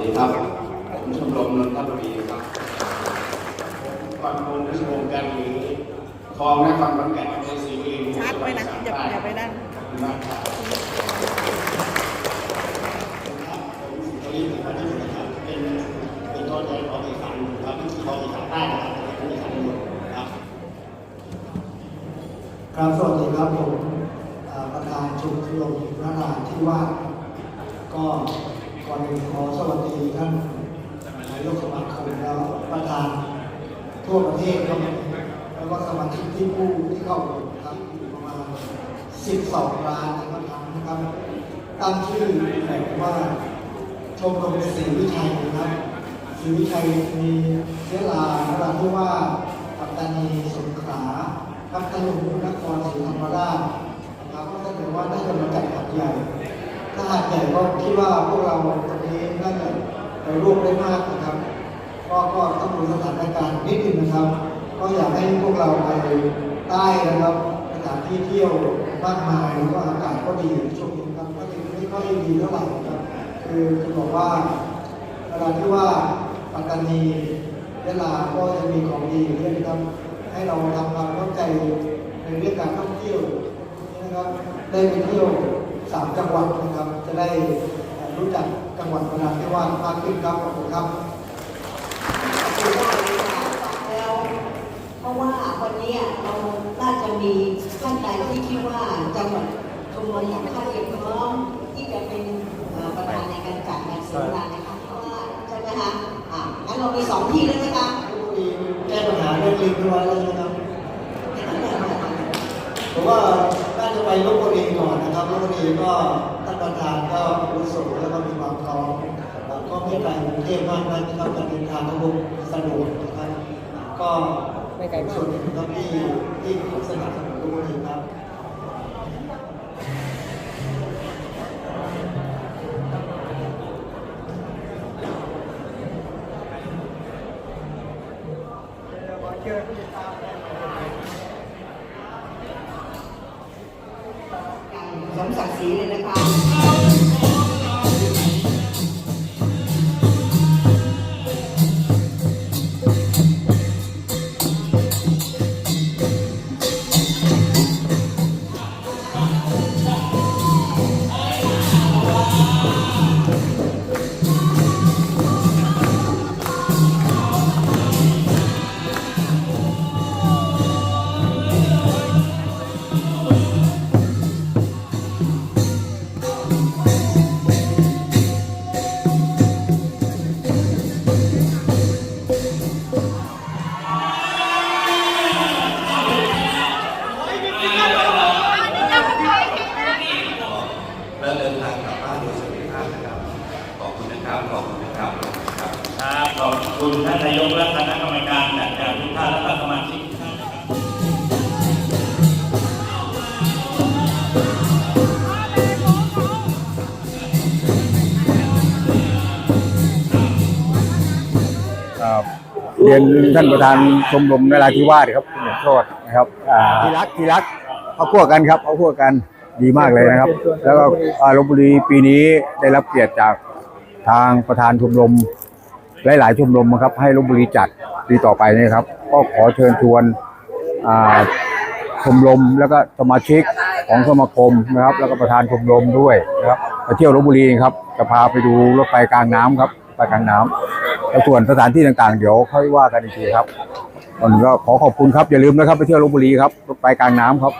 ดีครับผมชมรมนนทบุรีครับก่อนคนที่ชมกานหรือคลองนครขอนแก่นในสีเองชัดไปนะอย่าย่ไปนั่นเป็นตัวแทนของอีสานครับที่ของอีสานใต้ครับของอีสานหดครับครับสวัสดีครับผมประธานชุมชนพระราที่ว่าก็ ก่อนอื่นขอสวัสดีท่านนายกสมาคมแล้วประธานทั่วประเทศครับแล้วก็สมาชิกที่ผู้ที่เข้าร่วมครับอยู่ประมาณ12ล้านนะครับนะครับตั้งชื่อแบบว่าชมรมศรีวิชัยนะครับศรีวิชัยมีเยลานราธิวาสปัตตานีสงขลาพัทลุงนครศรีธรรมราชนะครับก็ถ้าเกิดว่าได้กำลังจัดหัดใหญ่ ถ้าหัดใหญ่ก็คิดว่าพวกเราตรงนี้น่าจะไปร่วมได้มากนะครับ ก็ก็ต้องดูสถานการณ์นิดนึงนะครับ ก็อยากให้พวกเราไปใต้นะครับสถานที่เที่ยวมากมายแล้วก็อากาศก็ดีช่วงนี้ครับก็ยังไม่ค่อยดีเท่าไหร่ครับ คือคือบอกว่าเวลาที่ว่าปัตตานีเวลาก็จะมีของดีอยู่เยอะนะครับ ให้เราทำความเข้าใจในเรื่องการท่องเที่ยวนะครับได้ไปเที่ยว สามจังหวัดนะครับ จะได้รู้จักจังหวัดนราธิวาสมากขึ้นครับขอบคุณครับแล้วเพราะว่าวันนี้เราน่าจะมีท่านใดที่คิดว่าจังหวัดชมรมของท่านเองพร้อมที่จะเป็นเอ่อประธานในการจัดงานเสวนานะคะเพราะว่าใช่ไหมคะอะงั้นเรามีสองที่เลยไหมคะแก้ปัญหาเรื่องลิงด้วยแล้วนะครับผมว่าน่าจะ ไปลบบุรีก่อนนะครับลบบุรีก็ท่านประธานก็รู้สูแล้วก็มีความพร้อมก็ไม่ไกลกรุงเทพมากนักนะครับการเดินทางก็คงสะดวกนะครับก็ส่วนหนึ่งครับที่ที่สนับสนุนลบบุรีครับ สมศักดิ์ศรีเลยนะคะ คุณนะครับขอบคุณนะครับครับครับขอบคุณท่านนายกและคณะกรรมการจัดการทุกท่านและท่านสมาชิกทุกท่านนะครับครับเรียนท่านประธานชมรมนราธิวาสครับคุณหมอโทษนะครับอ่าที่รักที่รักเขาพวกกันครับเขาพวกกันดีมากเลยนะครับ แล้วก็อ่าลบบุรีปีนี้ได้รับเกียรติจาก ทางประธานชมรมหลายๆชมรมนะครับ ให้ลบบุรีจัดปีต่อไปนี่ครับ ก็ขอเชิญชวนชมรมแล้วก็สมาชิกของสมาคมนะครับ แล้วก็ประธานชมรมด้วยนะครับมาเที่ยวลบบุรีครับจะพาไปดูรถไฟกลางน้ำครับไฟกลางน้ำแล้วส่วนสถานที่ต่างๆ เดี๋ยวค่อยว่ากันอีกทีครับวันนี้ก็ขอขอบคุณครับอย่าลืมนะครับ ไปเที่ยวลบบุรีครับรถไฟกลางน้ำครับ